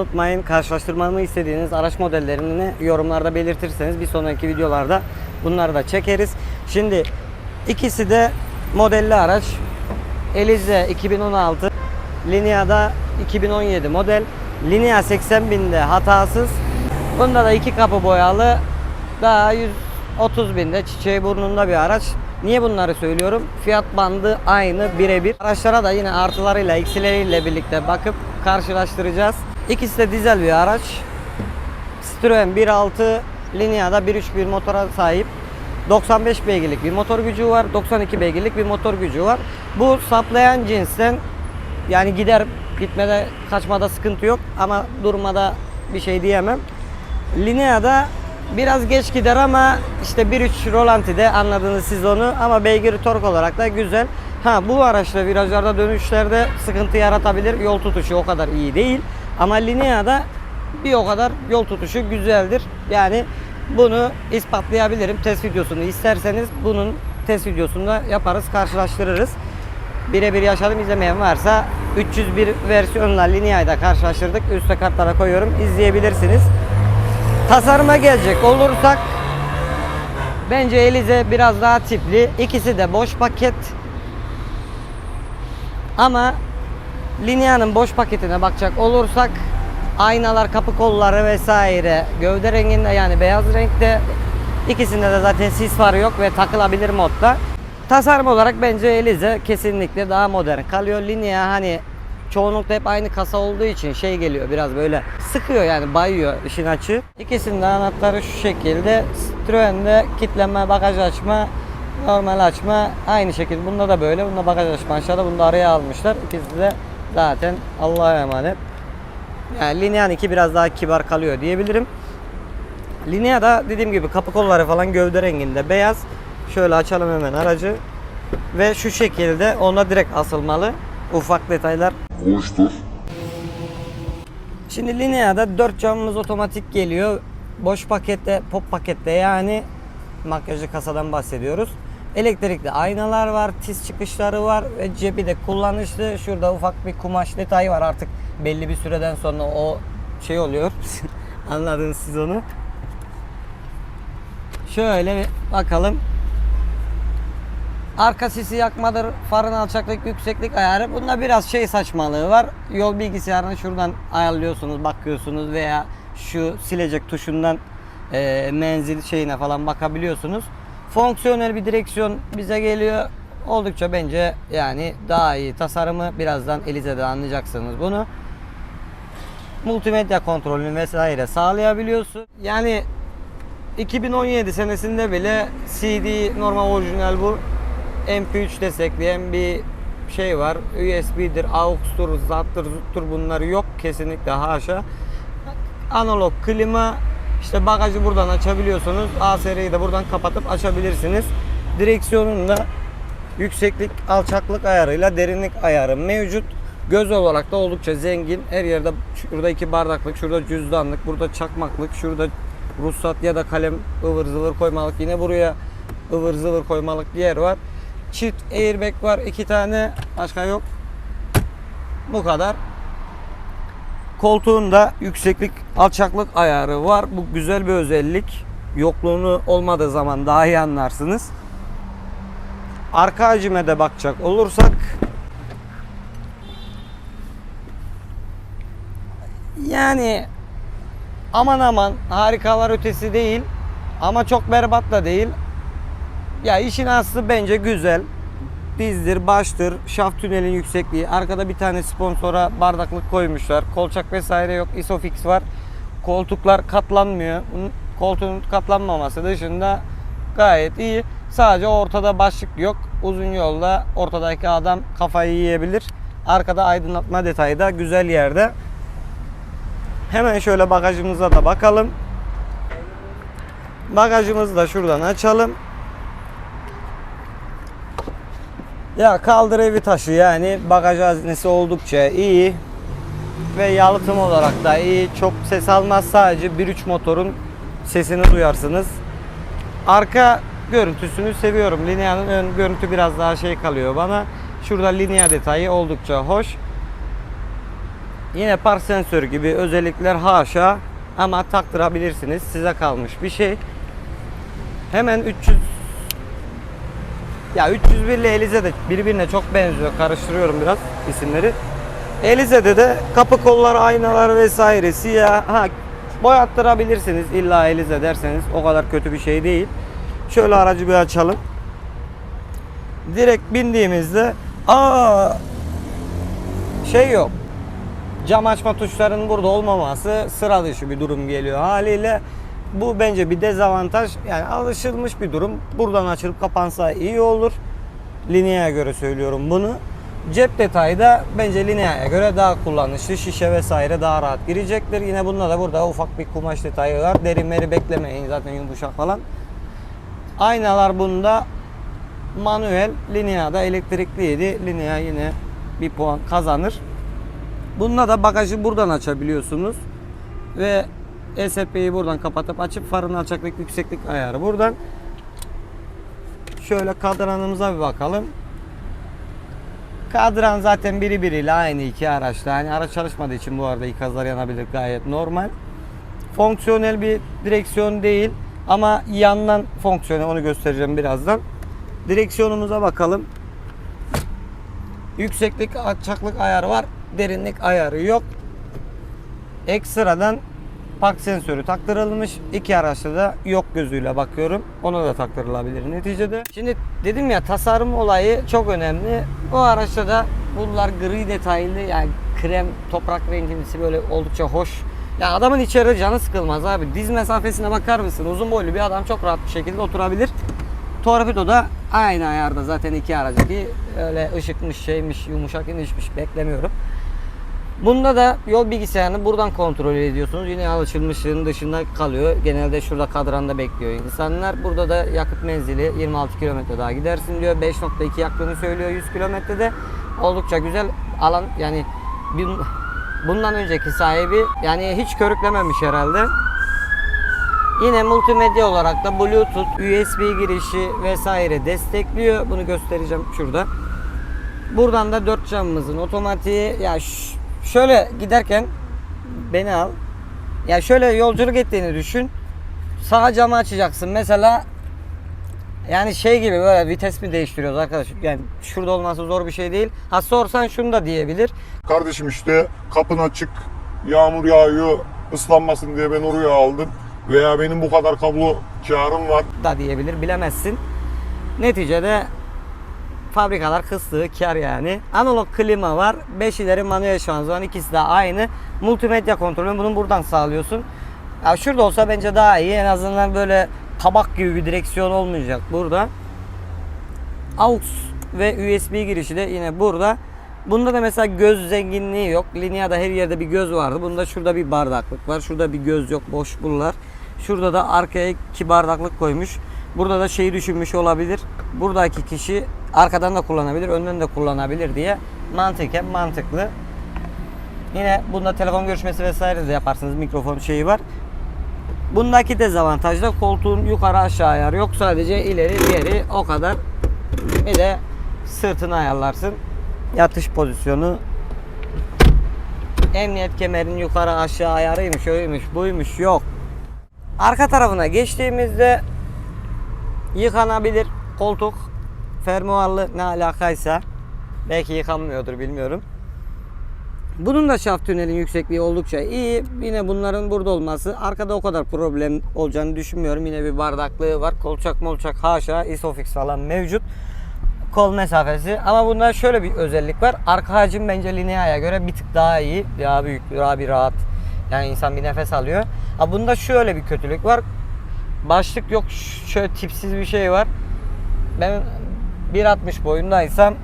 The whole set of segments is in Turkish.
Unutmayın karşılaştırmamı istediğiniz araç modellerini yorumlarda belirtirseniz bir sonraki videolarda bunları da çekeriz. Şimdi ikisi de modelli araç. Elize 2016, Linea'da 2017 model. Linea 80 binde hatasız. Bunda da iki kapı boyalı. Daha 130 binde çiçeği burnunda bir araç. Niye bunları söylüyorum? Fiyat bandı aynı birebir. Araçlara da yine artılarıyla eksileriyle birlikte bakıp karşılaştıracağız. İkisi de dizel bir araç. Citroen 1.6 Linea'da 1.3 motora sahip. 95 beygirlik bir motor gücü var. 92 beygirlik bir motor gücü var. Bu saplayan cinsten yani gider gitmede kaçmada sıkıntı yok ama durmada bir şey diyemem. Linea'da biraz geç gider ama işte 1.3 Rolanti'de anladınız siz onu ama beygir tork olarak da güzel. Ha bu araçla virajlarda dönüşlerde sıkıntı yaratabilir. Yol tutuşu o kadar iyi değil. Ama Linea'da bir o kadar yol tutuşu güzeldir. Yani bunu ispatlayabilirim. Test videosunu isterseniz bunun test videosunu da yaparız, karşılaştırırız. Birebir yaşadım izlemeyen varsa 301 versiyonla Linea'yı da karşılaştırdık. Üste kartlara koyuyorum. izleyebilirsiniz. Tasarıma gelecek olursak bence Elize biraz daha tipli. İkisi de boş paket. Ama Linea'nın boş paketine bakacak olursak aynalar, kapı kolları vesaire gövde renginde yani beyaz renkte. İkisinde de zaten sis farı yok ve takılabilir modda. Tasarım olarak bence Elize kesinlikle daha modern kalıyor. Linea hani çoğunlukla hep aynı kasa olduğu için şey geliyor biraz böyle sıkıyor yani bayıyor işin açığı. İkisinin de anahtarı şu şekilde. Citroen'de kitleme, bagaj açma, normal açma aynı şekilde. Bunda da böyle. Bunda bagaj açma aşağıda. Bunda araya almışlar. İkisi de zaten Allah'a emanet. Yani Linea'nın iki biraz daha kibar kalıyor diyebilirim. Linea'da dediğim gibi kapı kolları falan gövde renginde beyaz. Şöyle açalım hemen aracı. Ve şu şekilde ona direkt asılmalı. Ufak detaylar. Boştur. Şimdi Linea'da 4 camımız otomatik geliyor. Boş pakette, pop pakette yani makyajlı kasadan bahsediyoruz. Elektrikli aynalar var, tiz çıkışları var ve cebi de kullanışlı. Şurada ufak bir kumaş detayı var artık belli bir süreden sonra o şey oluyor. Anladınız siz onu. Şöyle bir bakalım. Arka sisi yakmadır, farın alçaklık, yükseklik ayarı. Bunda biraz şey saçmalığı var. Yol bilgisayarını şuradan ayarlıyorsunuz, bakıyorsunuz veya şu silecek tuşundan e, menzil şeyine falan bakabiliyorsunuz. Fonksiyonel bir direksiyon bize geliyor. Oldukça bence yani daha iyi tasarımı birazdan Elize'de anlayacaksınız bunu. Multimedya kontrolünü vesaire sağlayabiliyorsun. Yani 2017 senesinde bile CD normal orijinal bu. MP3 destekleyen bir şey var. USB'dir, AUX'tur, ZAT'tır, ZUT'tur bunları yok kesinlikle haşa. Analog klima işte bagajı buradan açabiliyorsunuz. ASR'yi de buradan kapatıp açabilirsiniz. Direksiyonun da yükseklik, alçaklık ayarıyla derinlik ayarı mevcut. Göz olarak da oldukça zengin. Her yerde şurada iki bardaklık, şurada cüzdanlık, burada çakmaklık, şurada ruhsat ya da kalem ıvır zıvır koymalık. Yine buraya ıvır zıvır koymalık bir yer var. Çift airbag var iki tane. Başka yok. Bu kadar. Koltuğunda yükseklik, alçaklık ayarı var. Bu güzel bir özellik. Yokluğunu olmadığı zaman daha iyi anlarsınız. Arka hacime de bakacak olursak yani aman aman harikalar ötesi değil ama çok berbat da değil. Ya işin aslı bence güzel. Dizdir, baştır, şaft tünelin yüksekliği. Arkada bir tane sponsora bardaklık koymuşlar. Kolçak vesaire yok. Isofix var. Koltuklar katlanmıyor. Bunun koltuğun katlanmaması dışında gayet iyi. Sadece ortada başlık yok. Uzun yolda ortadaki adam kafayı yiyebilir. Arkada aydınlatma detayı da güzel yerde. Hemen şöyle bagajımıza da bakalım. Bagajımızı da şuradan açalım. Ya kaldır evi taşı yani bagaj haznesi oldukça iyi ve yalıtım olarak da iyi. Çok ses almaz sadece 1.3 motorun sesini duyarsınız. Arka görüntüsünü seviyorum. Linea'nın ön görüntü biraz daha şey kalıyor bana. Şurada linea detayı oldukça hoş. Yine park sensörü gibi özellikler haşa ama taktırabilirsiniz. Size kalmış bir şey. Hemen 300 ya 301 ile Elize de birbirine çok benziyor. Karıştırıyorum biraz isimleri. Elize'de de kapı kolları, aynalar vesaire siyah. Ha boyattırabilirsiniz illa Elize derseniz o kadar kötü bir şey değil. Şöyle aracı bir açalım. Direkt bindiğimizde aa şey yok. Cam açma tuşlarının burada olmaması sıra dışı bir durum geliyor haliyle. Bu bence bir dezavantaj. Yani alışılmış bir durum. Buradan açılıp kapansa iyi olur. Linea'ya göre söylüyorum bunu. Cep detayı da bence Linea'ya göre daha kullanışlı. Şişe vesaire daha rahat girecektir. Yine bunda da burada ufak bir kumaş detayı var. Derinleri beklemeyin zaten yumuşak falan. Aynalar bunda manuel. Linea'da elektrikliydi. Linea yine bir puan kazanır. Bunda da bagajı buradan açabiliyorsunuz. Ve ESP'yi buradan kapatıp açıp farın alçaklık yükseklik ayarı buradan. Şöyle kadranımıza bir bakalım. Kadran zaten biri biriyle aynı iki araçta. Hani araç çalışmadığı için bu arada ikazlar yanabilir gayet normal. Fonksiyonel bir direksiyon değil ama yandan fonksiyonel onu göstereceğim birazdan. Direksiyonumuza bakalım. Yükseklik alçaklık ayarı var. Derinlik ayarı yok. Ekstradan park sensörü taktırılmış. İki araçta da yok gözüyle bakıyorum. Ona da taktırılabilir neticede. Şimdi dedim ya tasarım olayı çok önemli. Bu araçta da bunlar gri detaylı yani krem toprak rengimsi böyle oldukça hoş. Ya adamın içeride canı sıkılmaz abi. Diz mesafesine bakar mısın? Uzun boylu bir adam çok rahat bir şekilde oturabilir. Torpido da aynı ayarda zaten iki aracı ki öyle ışıkmış şeymiş yumuşak inişmiş beklemiyorum. Bunda da yol bilgisayarını buradan kontrol ediyorsunuz. Yine alışılmışlığın dışında kalıyor. Genelde şurada kadranda bekliyor insanlar. Burada da yakıt menzili 26 kilometre daha gidersin diyor. 5.2 yaktığını söylüyor 100 kilometrede. Oldukça güzel alan yani bundan önceki sahibi yani hiç körüklememiş herhalde. Yine multimedya olarak da Bluetooth, USB girişi vesaire destekliyor. Bunu göstereceğim şurada. Buradan da dört camımızın otomatiği ya ş- şöyle giderken beni al. Ya şöyle yolculuk ettiğini düşün. Sağ camı açacaksın. Mesela yani şey gibi böyle vites mi değiştiriyoruz arkadaş? Yani şurada olması zor bir şey değil. Ha sorsan şunu da diyebilir. Kardeşim işte kapın açık, yağmur yağıyor, ıslanmasın diye ben oraya aldım. Veya benim bu kadar kablo karım var. da diyebilir bilemezsin. Neticede fabrikalar kıstığı kar yani. Analog klima var. 5 ileri manuel şanzıman ikisi de aynı. Multimedya kontrolünü bunu buradan sağlıyorsun. Ya şurada olsa bence daha iyi. En azından böyle tabak gibi bir direksiyon olmayacak burada. AUX ve USB girişi de yine burada. Bunda da mesela göz zenginliği yok. Linea'da her yerde bir göz vardı. Bunda şurada bir bardaklık var. Şurada bir göz yok. Boş bunlar. Şurada da arkaya iki bardaklık koymuş. Burada da şeyi düşünmüş olabilir. Buradaki kişi arkadan da kullanabilir, önden de kullanabilir diye mantıken mantıklı. Yine bunda telefon görüşmesi vesaire de yaparsınız. Mikrofon şeyi var. Bundaki dezavantaj da koltuğun yukarı aşağı ayarı yok. Sadece ileri geri o kadar. Bir de sırtını ayarlarsın. Yatış pozisyonu. Emniyet kemerinin yukarı aşağı ayarıymış, öyleymiş, buymuş yok. Arka tarafına geçtiğimizde yıkanabilir koltuk. Fermuarlı ne alakaysa. Belki yıkanmıyordur bilmiyorum. Bunun da şaft tünelin yüksekliği oldukça iyi. Yine bunların burada olması arkada o kadar problem olacağını düşünmüyorum. Yine bir bardaklığı var. Kolçak molçak haşa isofix falan mevcut. Kol mesafesi. Ama bunda şöyle bir özellik var. Arka hacim bence Linea'ya göre bir tık daha iyi. Daha büyük, daha bir rahat. Yani insan bir nefes alıyor. Ha bunda şöyle bir kötülük var. Başlık yok. Şöyle tipsiz bir şey var. Ben 1.60 boyundaysam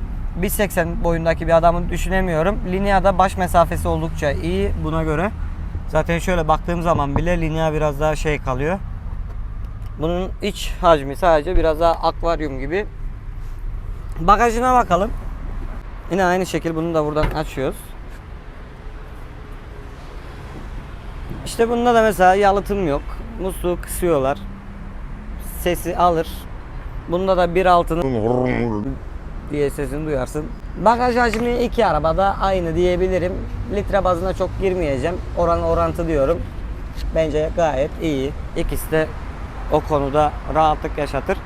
1.80 boyundaki bir adamı düşünemiyorum. Linea'da baş mesafesi oldukça iyi buna göre. Zaten şöyle baktığım zaman bile Linea biraz daha şey kalıyor. Bunun iç hacmi sadece biraz daha akvaryum gibi. Bagajına bakalım. Yine aynı şekil bunu da buradan açıyoruz. İşte bunda da mesela yalıtım yok. Musluğu kısıyorlar. Sesi alır. Bunda da 1.6'nın diye sesini duyarsın. Bagaj hacmi iki arabada aynı diyebilirim. Litre bazına çok girmeyeceğim. Oran orantı diyorum. Bence gayet iyi. İkisi de o konuda rahatlık yaşatır.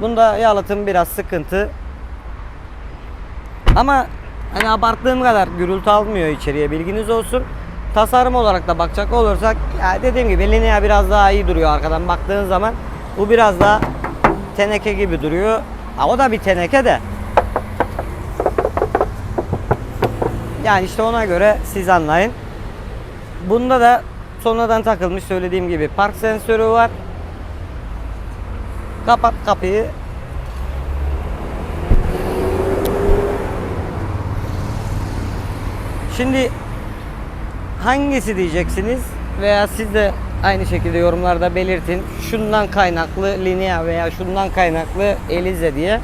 Bunda yalıtım biraz sıkıntı. Ama hani abarttığım kadar gürültü almıyor içeriye bilginiz olsun. Tasarım olarak da bakacak olursak ya dediğim gibi Linea biraz daha iyi duruyor arkadan baktığın zaman. Bu biraz daha teneke gibi duruyor. Ha, o da bir teneke de. Yani işte ona göre siz anlayın. Bunda da sonradan takılmış söylediğim gibi park sensörü var. Kapat kapıyı. Şimdi hangisi diyeceksiniz veya siz de aynı şekilde yorumlarda belirtin. Şundan kaynaklı Linea veya şundan kaynaklı Elize diye.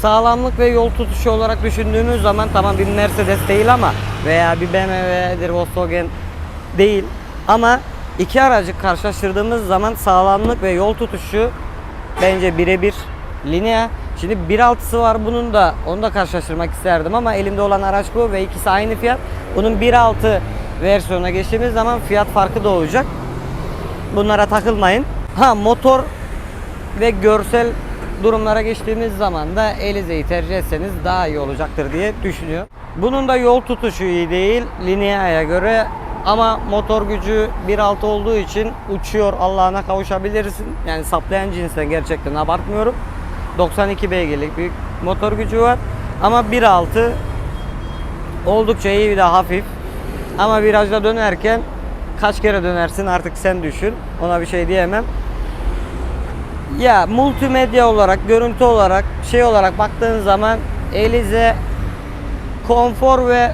Sağlamlık ve yol tutuşu olarak düşündüğümüz zaman tamam bir Mercedes değil ama veya bir BMW'dir Volkswagen değil ama iki aracı karşılaştırdığımız zaman sağlamlık ve yol tutuşu bence birebir Linea. Şimdi 1.6'sı var bunun da onu da karşılaştırmak isterdim ama elimde olan araç bu ve ikisi aynı fiyat. Bunun 1.6 versiyonuna geçtiğimiz zaman fiyat farkı doğacak. Bunlara takılmayın. Ha motor ve görsel durumlara geçtiğimiz zaman da Elize'yi tercih etseniz daha iyi olacaktır diye düşünüyorum. Bunun da yol tutuşu iyi değil Linea'ya göre ama motor gücü 1.6 olduğu için uçuyor Allah'ına kavuşabilirsin. Yani saplayan cinsten gerçekten abartmıyorum. 92 beygirlik bir motor gücü var. Ama 1.6 oldukça iyi bir de hafif. Ama virajda dönerken kaç kere dönersin artık sen düşün. Ona bir şey diyemem. Ya multimedya olarak, görüntü olarak, şey olarak baktığın zaman Elize konfor ve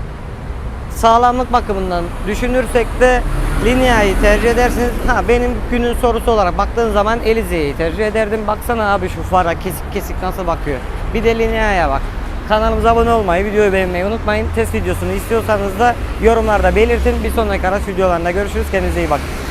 sağlamlık bakımından düşünürsek de Linea'yı tercih edersiniz. Ha benim günün sorusu olarak baktığın zaman Elize'yi tercih ederdim. Baksana abi şu fara kesik kesik nasıl bakıyor. Bir de Linea'ya bak. Kanalımıza abone olmayı, videoyu beğenmeyi unutmayın. Test videosunu istiyorsanız da yorumlarda belirtin. Bir sonraki araç videolarında görüşürüz. Kendinize iyi bakın.